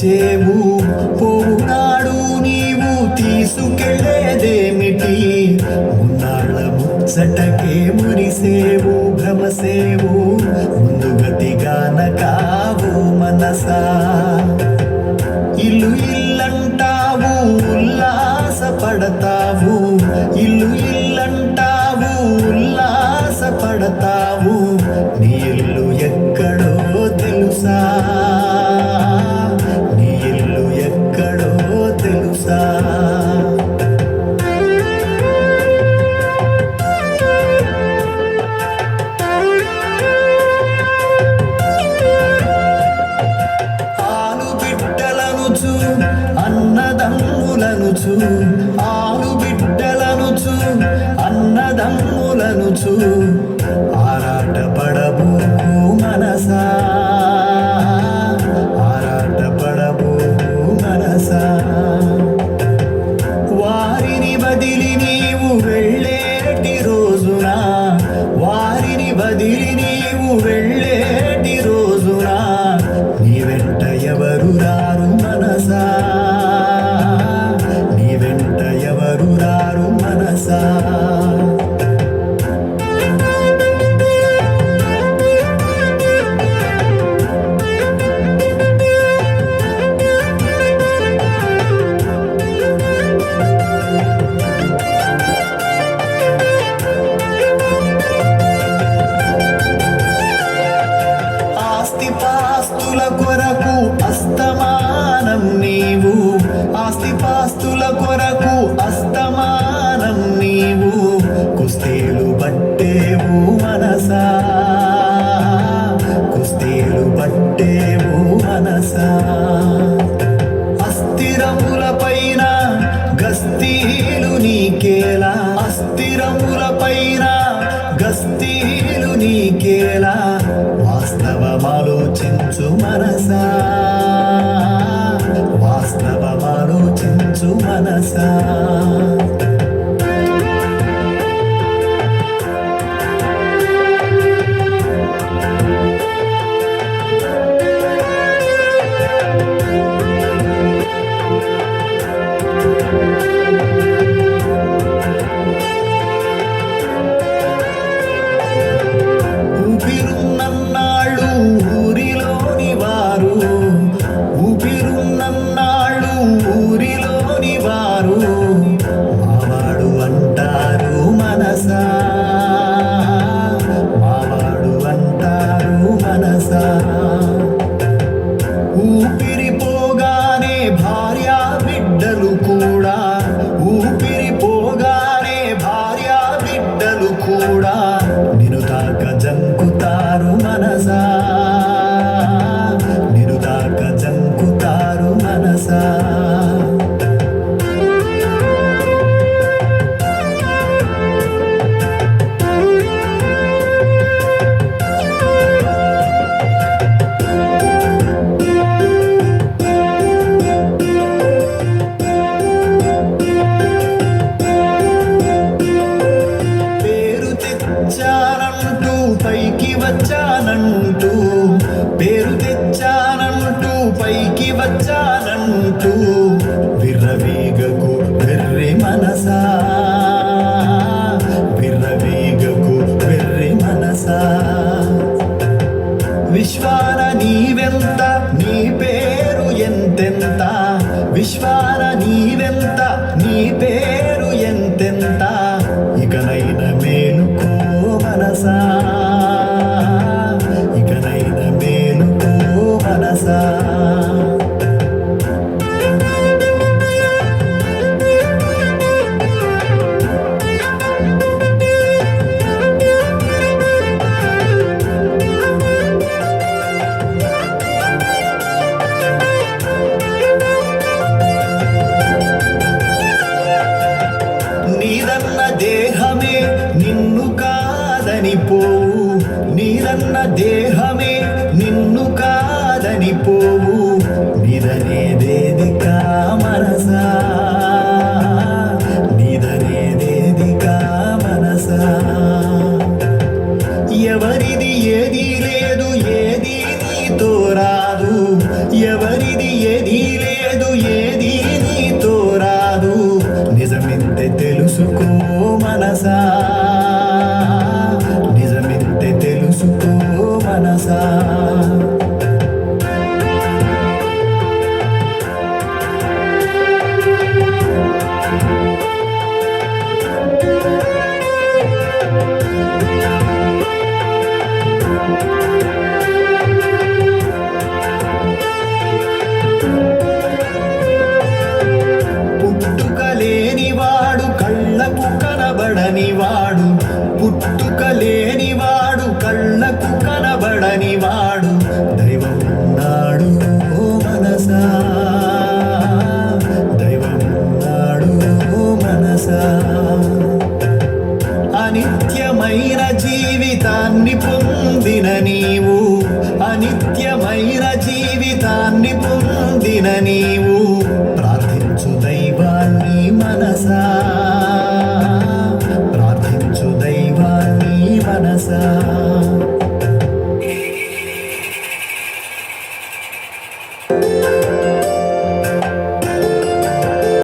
చేము పోనాడు నీవు తీసుకెళ్ళేదేమిటి ఉన్నాళ్ళ ముచ్చటకే మురిసేవు భ్రమసేవు. ముందుగతిగానకా ఆరాటపడబోకు మనసా. ఆస్తుల కొరకు అస్తమానం నీవు కుస్తేలు పట్టేవు మనసా. కుస్తేలు పట్టేవు మనసా. అస్థిరములపైన casa. வச்சானன் నిదరే వేదిక మనసా లేనివాడు కళ్ళకు కనబడని వాడు దైవమున్నాడు ఓ మనసా. దైవమున్నాడు ఓ మనసా. అనిత్యమైన జీవితాన్ని పొందిన నీవు అనిత్యమైన జీవితాన్ని పొందిన నీవు.